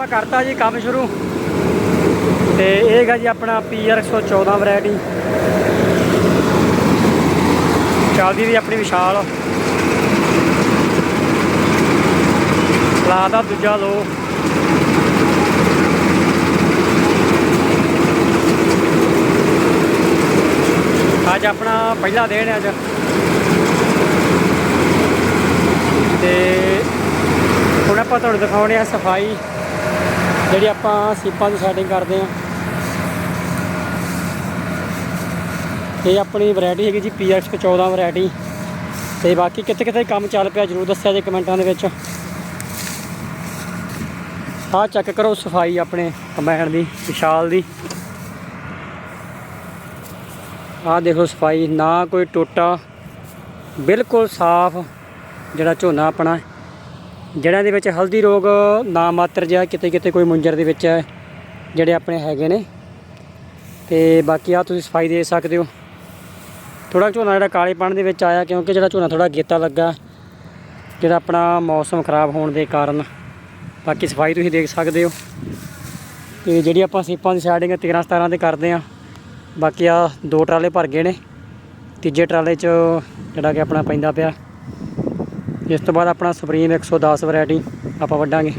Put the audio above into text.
ਆਪਾਂ ਕਰਤਾ ਜੀ ਕੰਮ ਸ਼ੁਰੂ। ਤੇ ਇਹ ਹੈਗਾ ਜੀ ਆਪਣਾ ਪੀਆਰ 114 ਵੈਰਾਈਟੀ ਚੱਲਦੀ ਵੀ ਆਪਣੀ ਵਿਸ਼ਾਲ। ਲਾ ਦਾ ਦੂਜਾ ਲੋ। ਅੱਜ ਆਪਣਾ ਪਹਿਲਾ ਦਿਨ ਹੈ ਅੱਜ। ਤੇ ਹੁਣ ਆਪਾਂ ਤੁਹਾਨੂੰ ਦਿਖਾਉਣੇ ਆ ਸਫ਼ਾਈ। ਜਿਹੜੀ ਆਪਾਂ ਸੀਪਾਂ ਦੀ ਸੈਟਿੰਗ ਕਰਦੇ ਆ ਇਹ ਆਪਣੀ ਵੈਰਾਈਟੀ ਹੈਗੀ ਜੀ ਪੀਐਕਸ 14 ਵੈਰਾਈਟੀ ਤੇ ਬਾਕੀ ਕਿੱਥੇ ਕਿੱਥੇ ਕੰਮ ਚੱਲ ਪਿਆ ਜਰੂਰ ਦੱਸਿਆ ਜੇ ਕਮੈਂਟਾਂ ਦੇ ਵਿੱਚ। ਆਹ ਚੈੱਕ ਕਰੋ ਸਫ਼ਾਈ ਆਪਣੇ ਕੰਬਾਈਨ ਦੀ, ਵਿਸ਼ਾਲ ਦੀ। ਆਹ ਦੇਖੋ ਸਫ਼ਾਈ, ਨਾ ਕੋਈ ਟੋਟਾ, ਬਿਲਕੁਲ ਸਾਫ਼ ਜਿਹੜਾ ਝੋਨਾ ਆਪਣਾ। ਹੈ। ਜਿਹੜਿਆਂ ਦੇ ਵਿੱਚ ਹਲਦੀ ਰੋਗ ਨਾ ਮਾਤਰ ਜਿਹਾ ਕਿਤੇ ਕਿਤੇ ਕੋਈ ਮੁੰਜਰ ਦੇ ਵਿੱਚ ਹੈ ਜਿਹੜੇ ਆਪਣੇ ਹੈਗੇ ਨੇ। ਤੇ ਬਾਕੀ ਆ ਤੁਸੀਂ ਸਫ਼ਾਈ ਦੇ ਸਕਦੇ ਹੋ। ਥੋੜਾ ਝੋਨਾ ਜਿਹੜਾ ਕਾਲੇ ਕਾਲੇਪਣ ਦੇ ਵਿੱਚ ਆਇਆ ਕਿਉਂਕਿ ਜਿਹੜਾ ਝੋਨਾ ਥੋੜਾ ਗੇਤਾ ਲੱਗਾ। ਜਿਹੜਾ ਆਪਣਾ ਮੌਸਮ ਖਰਾਬ ਹੋਣ ਦੇ ਕਾਰਨ। ਬਾਕੀ ਸਫ਼ਾਈ ਤੁਸੀਂ ਦੇਖ ਸਕਦੇ ਹੋ। ਤੇ ਜਿਹੜੀ ਆਪਾਂ ਸੀਪਾਂ ਦੀ ਸੈਟਿੰਗ 13 17 ਤੇ ਕਰਦੇ ਆ ਬਾਕੀ ਆ ਦੋ ਟਰਾਲੇ ਭਰ ਗਏ ਨੇ। ਤੀਜੇ ਟਰਾਲੇ 'ਚ ਜਿਹੜਾ ਕਿ ਆਪਣਾ ਪੈਂਦਾ ਪਿਆ। ਇਸ ਤੋਂ ਬਾਅਦ ਆਪਣਾ ਸੁਪਰੀਮ 110 ਵੈਰਾਈਟੀ ਆਪਾਂ ਵੱਢਾਂਗੇ।